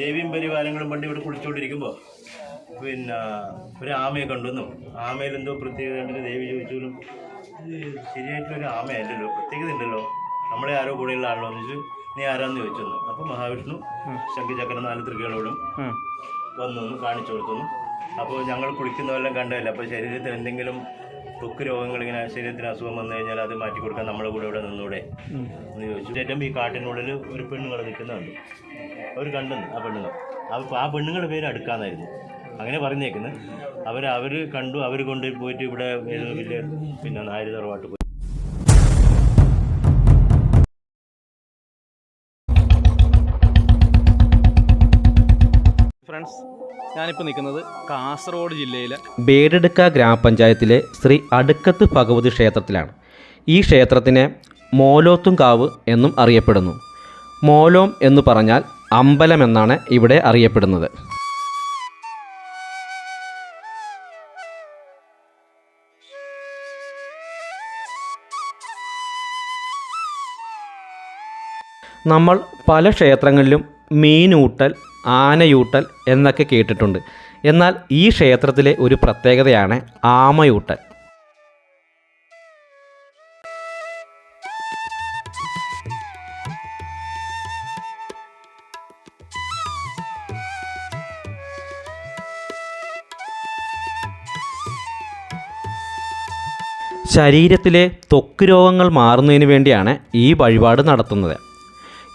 ദേവിയും പരിവാരങ്ങളും പണ്ട് ഇവിടെ കുളിച്ചുകൊണ്ടിരിക്കുമ്പോൾ പിന്നെ ഒരു ആമയെ കണ്ടുവന്നു. ആമയിൽ എന്തോ പ്രത്യേകത ഉണ്ടെങ്കിൽ ദേവി ചോദിച്ചാലും ശരിയായിട്ടൊരു ആമയല്ലല്ലോ പ്രത്യേകത ഉണ്ടല്ലോ. നമ്മളെ ആരോ കൂടെയുള്ള ആളോ എന്ന് ചോദിച്ചു. നീ ആരാന്ന്? ചോദിച്ചു. അപ്പോൾ മഹാവിഷ്ണു ശംഖുചക്ര നാല് തൃകളോടും വന്നു ഒന്ന് കാണിച്ചു കൊടുത്തു. അപ്പോൾ ഞങ്ങൾ കുളിക്കുന്നതെല്ലാം കണ്ടതല്ല? അപ്പോൾ ശരീരത്തിൽ എന്തെങ്കിലും തൊക്ക് രോഗങ്ങൾ ഇങ്ങനെ ശരീരത്തിന് അസുഖം വന്നു കഴിഞ്ഞാൽ അത് മാറ്റി കൊടുക്കാൻ നമ്മളെ കൂടെ ഇവിടെ നിന്നൂടെ? എന്ന് ചോദിച്ചു. ഏറ്റവും ഈ കാട്ടിനുള്ളിൽ ഒരു പെണ്ണുങ്ങൾ നിൽക്കുന്നുണ്ട്. അവർ കണ്ടെന്ന് ആ പെണ്ണുങ്ങൾ. അപ്പോൾ ആ പെണ്ണുങ്ങളുടെ പേര് അടുക്കാന്നായിരുന്നു. അങ്ങനെ പറഞ്ഞേക്കുന്നത് അവർ അവർ കണ്ടു അവർ കൊണ്ട് പോയിട്ട് ഇവിടെ വലിയ പിന്നെ നായർ തറവാട്ട് പോയി. ഫ്രണ്ട്സ് ഞാനിപ്പോൾ നിൽക്കുന്നത് കാസർഗോഡ് ജില്ലയിലെ ബേഡെടുക്ക ഗ്രാമപഞ്ചായത്തിലെ ശ്രീ അടുക്കത്ത് ഭഗവതി ക്ഷേത്രത്തിലാണ്. ഈ ക്ഷേത്രത്തിനെ മോലോത്തുംകാവ് എന്നും അറിയപ്പെടുന്നു. മോലോം എന്ന് പറഞ്ഞാൽ അമ്പലം എന്നാണ് ഇവിടെ അറിയപ്പെടുന്നത്. നമ്മൾ പല ക്ഷേത്രങ്ങളിലും മീനൂട്ടൽ ആനയൂട്ടൽ എന്നൊക്കെ കേട്ടിട്ടുണ്ട്. എന്നാൽ ഈ ക്ഷേത്രത്തിലെ ഒരു പ്രത്യേകതയാണ് ആമയൂട്ടൽ. ശരീരത്തിലെ ത്വക്ക് രോഗങ്ങൾ മാറുന്നതിന് വേണ്ടിയാണ് ഈ വഴിപാട് നടത്തുന്നത്.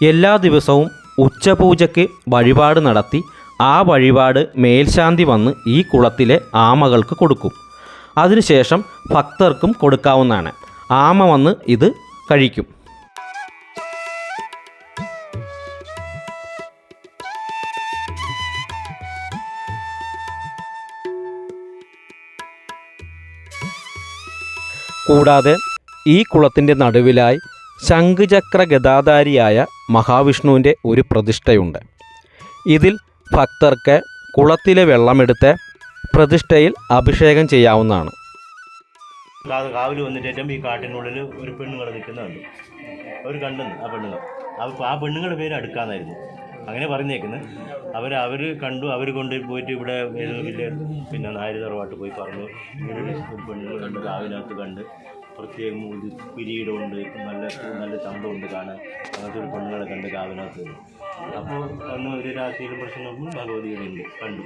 എല്ലാ ദിവസവും ഉച്ചപൂജയ്ക്ക് വഴിപാട് നടത്തി ആ വഴിപാട് മേൽശാന്തി വന്ന് ഈ കുളത്തിലെ ആമകൾക്ക് കൊടുക്കും. അതിനുശേഷം ഭക്തർക്കും കൊടുക്കാവുന്നതാണ്. ആമ വന്ന് ഇത് കഴിക്കും. കൂടാതെ ഈ കുളത്തിന്റെ നടുവിലായി ശംഖുചക്ര ഗതാധാരിയായ മഹാവിഷ്ണുവിന്റെ ഒരു പ്രതിഷ്ഠയുണ്ട്. ഇതിൽ ഭക്തർക്ക് കുളത്തിലെ വെള്ളമെടുത്ത് പ്രതിഷ്ഠയിൽ അഭിഷേകം ചെയ്യാവുന്നതാണ്. അല്ലാതെ കാവിൽ വന്നിട്ട് ഈ കാട്ടിനുള്ളിൽ ഒരു പെണ്ണുങ്ങൾ നിൽക്കുന്നുണ്ട് അവർ കണ്ടു. ആ പെണ്ണുങ്ങൾ അപ്പോൾ ആ പെണ്ണുങ്ങളുടെ പേര് അടുക്കാന്നായിരുന്നു. അങ്ങനെ പറഞ്ഞേക്കുന്നത് അവർ അവർ കണ്ടു അവർ കൊണ്ട് പോയിട്ട് ഇവിടെ വലിയ പിന്നെ നായർ തറവാട്ട് പോയി പറഞ്ഞു ഒരു പെണ്ണുങ്ങൾ കണ്ട് കാവിനകത്ത് കണ്ട് പ്രത്യേകം ഇത് കിരീടമുണ്ട് നല്ല നല്ല ചന്തമുണ്ട് കാണാൻ. അങ്ങനത്തെ ഒരു പെണ്ണുങ്ങളെ കണ്ട് കാവിനകത്ത് അപ്പോൾ അന്ന് ഒരു രാത്രിയിലും പ്രശ്നം നോക്കുമ്പോൾ ഭഗവതിയുടെ ഉണ്ട് കണ്ടു.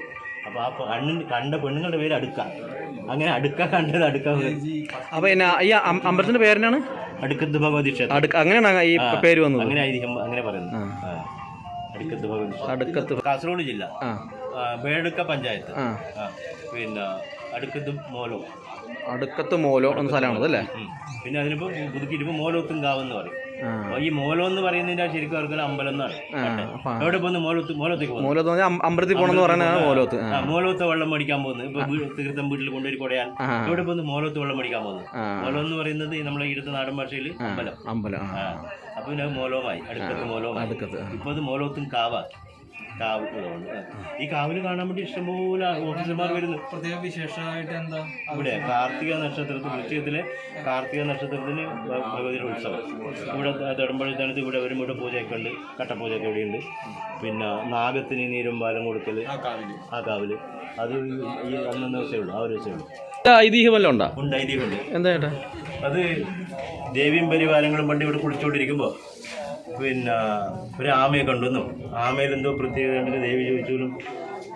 അപ്പോൾ ആ കണ്ണിന് കണ്ട പെണ്ണുങ്ങളുടെ പേര് അടുക്ക. അങ്ങനെ അടുക്ക കണ്ടത് അടുക്ക അപ്പോൾ എന്നാ ഈ അമ്പലത്തിന്റെ പേരിനാണ് അടുക്കത്ത് ഭഗവതി ക്ഷേത്രം. അങ്ങനെയാണ് ഈ പേര് വന്നത്. അങ്ങനെ ആയിരിക്കും അങ്ങനെ പറയുന്നത്. അടുക്കത്ത് കാസർഗോഡ് ജില്ല. ബേഡുക്ക പഞ്ചായത്ത്. പിന്നെ അടുക്കത്ത് മോലോ. അടുക്കത്ത് മോലോ എന്ന സ്ഥലമാണത് അല്ലേ? പിന്നെ അതിനിപ്പോ പുതുക്കിയിട്ട് മോലോത്തും കാവ് എന്ന് പറയും. ഈ മോലോ എന്ന് പറയുന്നതിന്റെ ശരിക്കും അവർക്ക് അമ്പലം എന്നാണ് അപ്പൊ എവിടെ പോകുന്നു മോലത്ത് മോലത്തേക്ക് പോകുന്നു മോലോ എന്ന് പറഞ്ഞാൽ അം- അമ്പലത്തിൽ പോകണമെന്ന് പറയുന്നതാണ് മോലോത്ത് ആ. ആ, മോലത്ത് വെള്ളം മേടിക്കാൻ പോകുന്നത് ഇപ്പൊ തീർത്ഥം വീട്ടിൽ കൊണ്ടുപോയി കൊടയാൻ. അവിടെ എവിടെ പോകുന്നു മോലത്ത് വെള്ളം മേടിക്കാൻ പോകുന്നത് മോലോ എന്ന് പറയുന്നത് നമ്മളെ ഇടത്ത് നാടൻ ഭാഷയിൽ അമ്പലം. അമ്പലം. അപ്പൊ പിന്നെ മോലവുമായി അടുക്കത്ത് മോലവുമായി ഇപ്പൊ അത് മോലോത്തും കാവ. കാവ് ഈ കാവിൽ കാണാൻ വേണ്ടി ഇഷ്ടംപോലെ ഓഫീസർമാർ വരുന്നു. പ്രത്യേക വിശേഷമായിട്ട് എന്താ? ഇവിടെ കാർത്തിക നക്ഷത്രത്തിൽ വൃശ്ചികത്തിലെ കാർത്തിക നക്ഷത്രത്തിന് ഭഗവതിയുടെ ഉത്സവം. ഇവിടെ തൊടുമ്പോഴത്തേനത്ത് ഇവിടെ വരുമ്പോൾ ഇവിടെ പൂജയൊക്കെ ഉണ്ട് കട്ടപ്പൂജയൊക്കെ ഇവിടെയുണ്ട് പിന്നെ നാഗത്തിന് നീരും പാലം കൊടുക്കൽ ആ കാവിൽ. ആ കാവിൽ. അത് ഈ അന്നൊന്ന് ദിവസമേ ഉള്ളൂ ആ ഒരു ദിവസമേ ഉള്ളൂ. ഐതിഹ്യം വല്ലതും ഉണ്ടോ? ഉണ്ട് ഐതിഹ്യമുണ്ട് എന്താ ചേട്ടാ? അത് ദേവിയും പരിവാരങ്ങളും പണ്ട് ഇവിടെ കുളിച്ചുകൊണ്ടിരിക്കുമ്പോൾ പിന്നെ ഒരു ആമയെ കണ്ടെന്നും. ആമയിൽ എന്തോ പ്രത്യേകത ഉണ്ടെങ്കിൽ ദേവി ചോദിച്ചാലും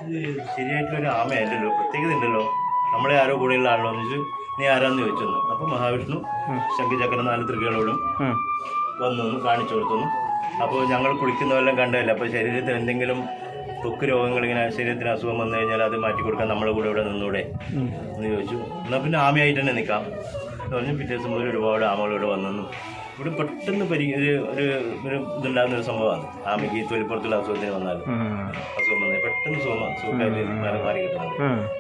ഇത് ശരിയായിട്ടുള്ളൊരു ആമയല്ലല്ലോ പ്രത്യേകത ഉണ്ടല്ലോ നമ്മളെ ആരോ കൂടെയുള്ള ആളോ എന്ന് ചോദിച്ചു നീ ആരാന്ന് ചോദിച്ചു അപ്പോൾ മഹാവിഷ്ണു ശംഖചക്ര നാല് തൃകളോടും വന്നു ഒന്ന് കാണിച്ചു കൊടുത്തു. അപ്പോൾ ഞങ്ങൾ കുളിക്കുന്നതെല്ലാം കണ്ടതല്ല അപ്പോൾ ശരീരത്തിൽ എന്തെങ്കിലും തൊക്ക് രോഗങ്ങൾ ഇങ്ങനെ ശരീരത്തിന് അസുഖം വന്നു കഴിഞ്ഞാൽ അത് മാറ്റി കൊടുക്കാൻ നമ്മളെ കൂടെ ഇവിടെ നിന്നൂടെ? എന്ന് ചോദിച്ചു. എന്നാൽ പിന്നെ ആമയായിട്ട് തന്നെ നിൽക്കാം. എന്ന് പറഞ്ഞു പിറ്റേ ദിവസം മുതൽ ഒരുപാട് ആമകൾ ഇവിടെ വന്നു ഇവിടെ പെട്ടെന്ന് പരി ഒരു ഒരു ഒരു ഇതുണ്ടാകുന്ന ഒരു സംഭവമാണ്. ആമയ്ക്ക് തൊലിപ്പുറത്തുള്ള അസുഖത്തിന് വന്നാൽ അസുഖം വന്നാൽ പെട്ടെന്ന് സുഖം സുഖമായിട്ട് മാറി മാറി കിട്ടുന്നത്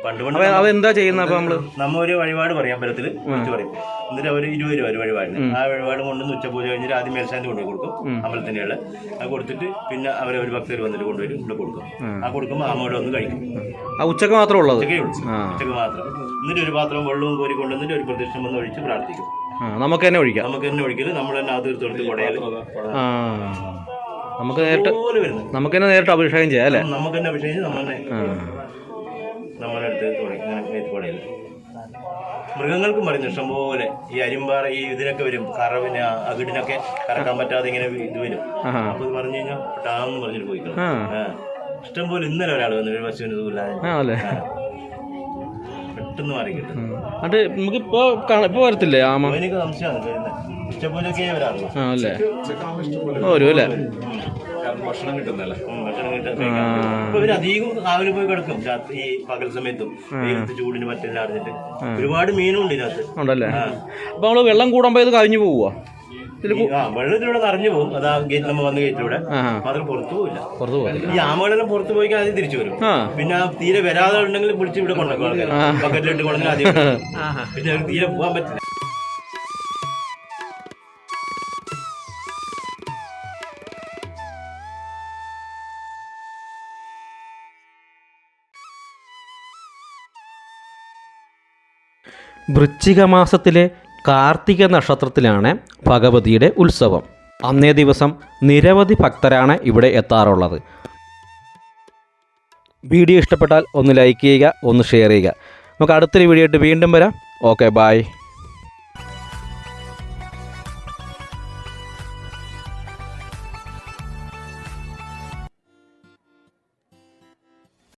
പണ്ട് പണ്ട് എന്താ നമ്മൾ നമ്മ ഒരു വഴിപാട് പറയാം അമ്പലത്തിൽ വിളിച്ചു പറയും. എന്നിട്ട് അവർ ഇരുപത് രൂപ ഒരു വഴിപാടിന്. ആ വഴിപാട് കൊണ്ടുവന്ന് ഉച്ചപൂജ കഴിഞ്ഞിട്ട് ആദ്യം മേൽശാന്തി കൊണ്ടുപോയി കൊടുക്കും. അമ്പലത്തിന്റെ ഉള്ള അത് കൊടുത്തിട്ട് പിന്നെ അവരെ ഒരു ഭക്തർ വന്നിട്ട് കൊണ്ടുവരും. ഇവിടെ കൊടുക്കും. ആ കൊടുക്കുമ്പോൾ ആമയോടെ വന്ന് കഴിക്കും. ഉച്ചയ്ക്ക് മാത്രമേ ഉള്ളത് ഉച്ചക്കേ ഉള്ളൂ. ആ. ഉച്ചയ്ക്ക് മാത്രം. എന്നിട്ട് ഒരു പാത്രം വെള്ളവും കോരി കൊണ്ടുവന്നിട്ട് ഒരു പ്രദക്ഷിണം വന്ന് ഒഴിച്ച് പ്രാർത്ഥിക്കും. നമുക്ക് തന്നെ ഒഴിക്കാം. നമുക്ക് തന്നെ ഒഴിക്കൽ നമ്മൾ തന്നെ അത് എടുത്തെടുത്ത് കൊടയാൽ ആ നമുക്ക് നേരിട്ട് പോലെ വരുന്നത്. നമുക്ക് തന്നെ നേരിട്ട് അഭിഷേകം ചെയ്യാം അല്ലേ? നമുക്ക് തന്നെ അഭിഷേകിച്ച് നമ്മൾ തന്നെ നമ്മളെ അടുത്ത് ഇങ്ങനെ മൃഗങ്ങൾക്കും പറയുന്നു ഇഷ്ടംപോലെ. ഈ അരിമ്പാറ ഈ ഇതിനൊക്കെ വരും. കറവിന് അകിടിനൊക്കെ കറക്കാൻ പറ്റാതെ ഇങ്ങനെ ഇത് വരും. അപ്പൊ ഇത് പറഞ്ഞു കഴിഞ്ഞാൽ ടാന്ന് പറഞ്ഞിട്ട് പോയി ഇഷ്ടം പോലെ ആ. ഇഷ്ടംപോലെ ഇന്നലെ ഒരാൾ വന്നു ഒരു പശുവിന് പെട്ടെന്ന് മാറി കിട്ടും അത് നമുക്കിപ്പോ കാണാം. ഇപ്പൊ വരത്തില്ലേ ആമ? എനിക്ക് സംശയമാണ്. വരുന്നത് ഉച്ചപൂജയൊക്കെ വരാറുള്ളൂ. ആ അല്ലേ? വരും അല്ലേ ഭക്ഷണം കിട്ടുന്നല്ലേ ഭക്ഷണം കിട്ടുന്ന ഇപ്പൊ അധികം രാവിലെ പോയി കിടക്കും. ഈ പകൽ സമയത്തും. വെയിലത്ത് ചൂടിന് പറ്റില്ല അറിഞ്ഞിട്ട്. ഒരുപാട് മീനും ഉണ്ട് ഇതിനകത്ത്. ഉണ്ടല്ലേ? അപ്പൊ നമ്മൾ വെള്ളം കൂടുമ്പോ ഇത് കഴിഞ്ഞു പോവുക വെള്ളത്തിലൂടെ നിറഞ്ഞു പോകും. അതാ ഗേറ്റ് നമ്മൾ വന്ന ഗേറ്റിലൂടെ. മാത്രം പുറത്തു പോയില്ല പുറത്ത് പോകത്തില്ല. ഈ ആമകളെല്ലാം പുറത്തു പോയി ആദ്യം തിരിച്ചു വരും. പിന്നെ ആ തീരെ വരാതെ ഉണ്ടെങ്കിൽ പിടിച്ച് ഇവിടെ കൊണ്ടുപോകും ആൾക്കാർ ബക്കറ്റിലിട്ട് കൊണ്ടെങ്കിൽ ആദ്യം പിന്നെ അവർക്ക് തീരെ പോകാൻ പറ്റില്ല. വൃശ്ചിക മാസത്തിലെ കാർത്തിക നക്ഷത്രത്തിലാണ് ഭഗവതിയുടെ ഉത്സവം. അന്നേ ദിവസം നിരവധി ഭക്തരാണ് ഇവിടെ എത്താറുള്ളത്. വീഡിയോ ഇഷ്ടപ്പെട്ടാൽ ഒന്ന് ലൈക്ക് ചെയ്യുക ഒന്ന് ഷെയർ ചെയ്യുക. നമുക്ക് അടുത്തൊരു വീഡിയോ ആയിട്ട് വീണ്ടും വരാം. Okay bye